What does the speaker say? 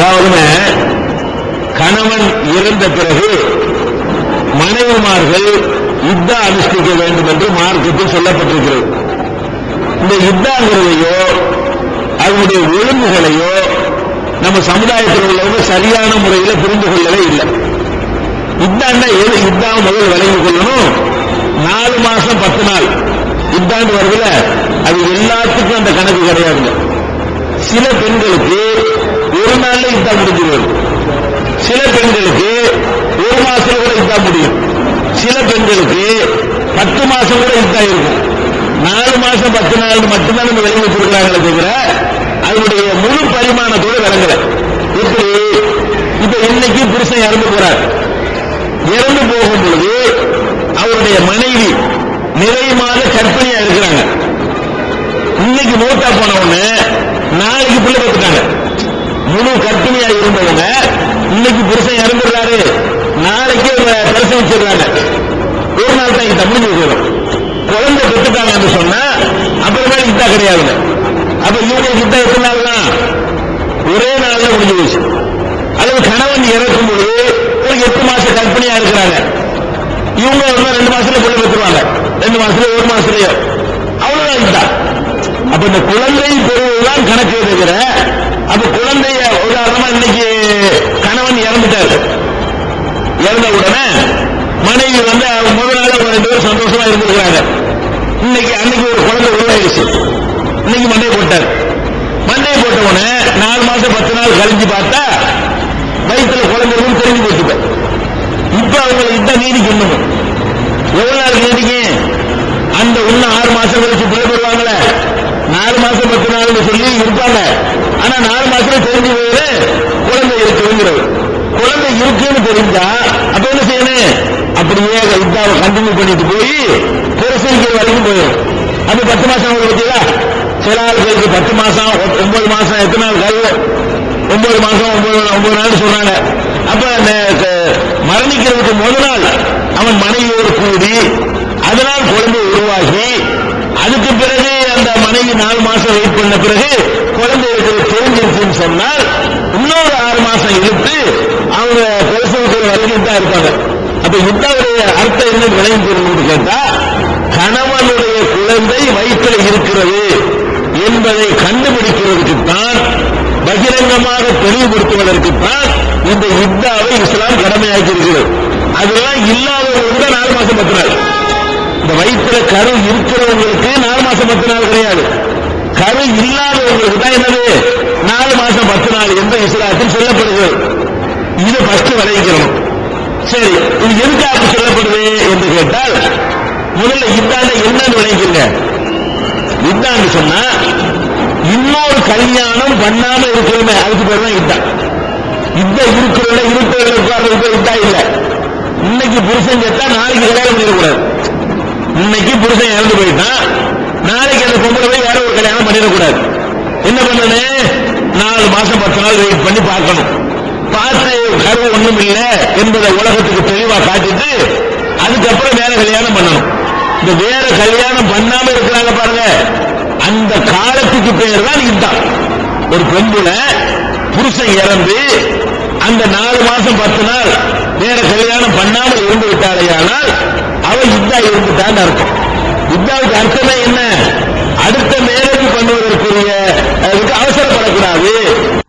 அதாவது கணவன் இறந்த பிறகு மனைவிமார்கள் யுத்தா அனுஷ்டிக்க வேண்டும் என்று மார்க்கத்தில் சொல்லப்பட்டிருக்கிறது. இந்த யுத்தாங்கிறதையோ அதனுடைய ஒழுங்குகளையோ நம்ம சமுதாயத்தில் உள்ளவங்க சரியான முறையில் புரிந்து கொள்ளவே இல்லை. யுத்தாண்டா எது யுத்தா முதல் விளங்கி கொள்ளணும். நாலு மாசம் பத்து நாள். யுத்தாண்டு வருதுல அது எல்லாத்துக்கும் அந்த கணக்கு கிடையாதுங்க. சில பெண்களுக்கு ஒரு முடிஞ்சிருவது சில பெண்களுக்கு ஒரு மாசம் கூட யுத்தா முடியும். சில பெண்களுக்கு பத்து மாசம் கூட யுத்தா இருக்கும். நாலு மாசம் பத்து நாள் மட்டும்தான் நம்ம விளங்கி கொடுக்குறாங்களே தவிர அதனுடைய முழு பரிமாணத்தோடு விளங்கல. இப்படி இப்ப இன்னைக்கு புருஷன் இறந்து போறார். இறந்து போகும் பொழுது அவருடைய மனைவி நிறையமாக மாத இருக்கிறாங்க. இன்னைக்கு மூத்தா போன உடனே நாளைக்கு பிள்ளை பெற்றுட்டாங்க முழு கற்பிணியா இருந்தவங்க இன்னைக்கு புருஷன் இறந்துடுறாரு. நாளைக்கு அவங்க பிரசவிச்சிடுறாங்க ஒரு நாள் தான் இதை முடிஞ்சு போயிடும் குழந்தை பெற்றுட்டாங்கன்னு சொன்னா அப்புறமா இத்தா கிடையாதுங்க. அப்ப இவங்க இத்தா எத்தனை நாள் தான் ஒரே நாள்ல முடிஞ்சு போச்சு அல்லது கணவன் இறக்கும் பொழுது ஒரு எட்டு மாசம் கற்பனையா இருக்கிறாங்க. இவங்க வந்து ரெண்டு மாசத்துல பிள்ளை பெற்றுவாங்க ரெண்டு மாசத்துல ஒரு மாசத்துலயோ. அவ்வளவுதான் அப்ப இந்த குழந்தை பெறுவதுதான் கணக்கு இருக்கிற அப்ப குழந்தைய உதாரணமா இன்னைக்கு கணவன் இறந்துட்டாரு. இறந்த உடனே மனைவி வந்து முதல் நாள் அவங்க ரெண்டு பேரும் சந்தோஷமா இருந்திருக்கிறாங்க. இன்னைக்கு அன்னைக்கு ஒரு குழந்தை உருவாயிருச்சு இன்னைக்கு மண்டையை போட்டார். மண்டையை போட்ட உடனே நாலு மாசம் பத்து நாள் கழிஞ்சு பார்த்தா வயிற்றுல குழந்தை தெரிஞ்சு போச்சுட்ட இப்ப. அவங்களுக்கு இதான் நீடிக்கணும் எவ்வளவு நாள் நீதிக்கு? அந்த இன்னும் ஆறு மாசம் கழிச்சு பிள்ளை போடுவாங்களே நாலு மாசம் பத்து நாள்னு சொல்லி இருப்பாங்க. ஆனா நாலு மாசத்துல தெரிஞ்சு போது குழந்தை இருக்குங்கிறது குழந்தை இருக்குன்னு தெரிஞ்சா அப்ப என்ன செய்யணும்? அப்படியே இதாவை கண்டினியூ பண்ணிட்டு போய் பிரசவிக்கிற வரைக்கும் போயிடும் அது பத்து மாசம் அவங்க பத்தியா? சில ஆளுகளுக்கு பத்து மாசம் ஒன்பது மாசம் எத்தனை நாள் கழிவு? ஒன்பது மாசம் ஒன்பது ஒன்பது நாள் சொன்னாங்க. அப்ப அந்த மரணிக்கிறதுக்கு முதல் நாள் அவன் மனைவியோடு கூடி அதனால் குழந்தை உருவாகி அதுக்கு பிறகு அந்த மனைவி நாலு மாசம் வெயிட் பண்ண பிறகு சொன்னால் இன்னொரு ஆறு மாசம் இழுத்து அவங்க பிரசவத்தில் வரைக்கும் தான் இருப்பாங்க. அப்ப யுத்தாவுடைய அர்த்தம் என்ன விளையும் கேட்டா கணவனுடைய குழந்தை வயிற்றில் இருக்கிறது என்பதை கண்டுபிடிக்கிறதுக்கு தான் பகிரங்கமாக தெளிவுபடுத்துவதற்குத்தான் இந்த யுத்தாவை இஸ்லாம் கடமையாக்கி இருக்கிறது அதெல்லாம் இல்லாதவங்களுக்கு தான் நாலு மாசம் பத்து நாள் இந்த வயிற்றுல கரு இருக்கிறவங்களுக்கு நாலு மாசம் பத்து நாள் கிடையாது. கரு இல்லாதவங்களுக்கு தான் என்னது நாலு மாசம் பத்து நாள் என்று இஸ்லாத்தில் சொல்லப்படுகிறது இது ஃபர்ஸ்ட் விளைவிக்கணும் சரி இது எதுக்காக சொல்லப்படுது என்று கேட்டால் முதல்ல இந்தாண்ட என்னன்னு விளைவிக்கல இட்டான்னு சொன்னா இன்னொரு கல்யாணம் பண்ணாம இருக்கிறோமே அதுக்கு பேர் தான் இட்டா இந்த இருக்கிறோட இருக்கிற உட்கார்றதுக்கு இட்டா இல்ல. இன்னைக்கு புருஷன் செத்தா நாளைக்கு கல்யாணம் பண்ணிடக்கூடாது. இன்னைக்கு புருஷன் இறந்து போயிட்டான் நாளைக்கு அந்த பொம்பளை போய் வேற ஒரு கல்யாணம் பண்ணிடக்கூடாது. என்ன பண்ணணும் நாலு மாசம் பத்து நாள் வெயிட் பண்ணி பார்க்கணும். பார்த்து கருவு ஒண்ணும் இல்ல என்பதை உலகத்துக்கு தெளிவா காட்டிட்டு அதுக்கப்புறம் வேற கல்யாணம் பண்ணணும். இந்த வேற கல்யாணம் பண்ணாம இருக்கிறாங்க பாருங்க. அந்த காலத்துக்கு பேர் தான் இதுதான். ஒரு பெண்புல புருஷன் இறந்து அந்த நாலு மாசம் பத்து நாள் வேற கல்யாணம் பண்ணாமல் இருந்து விட்டாலேயானால் அவள் இத்தா இருந்துட்டான்னு அர்த்தம். இத்தாவுக்கு அர்த்தமே என்ன?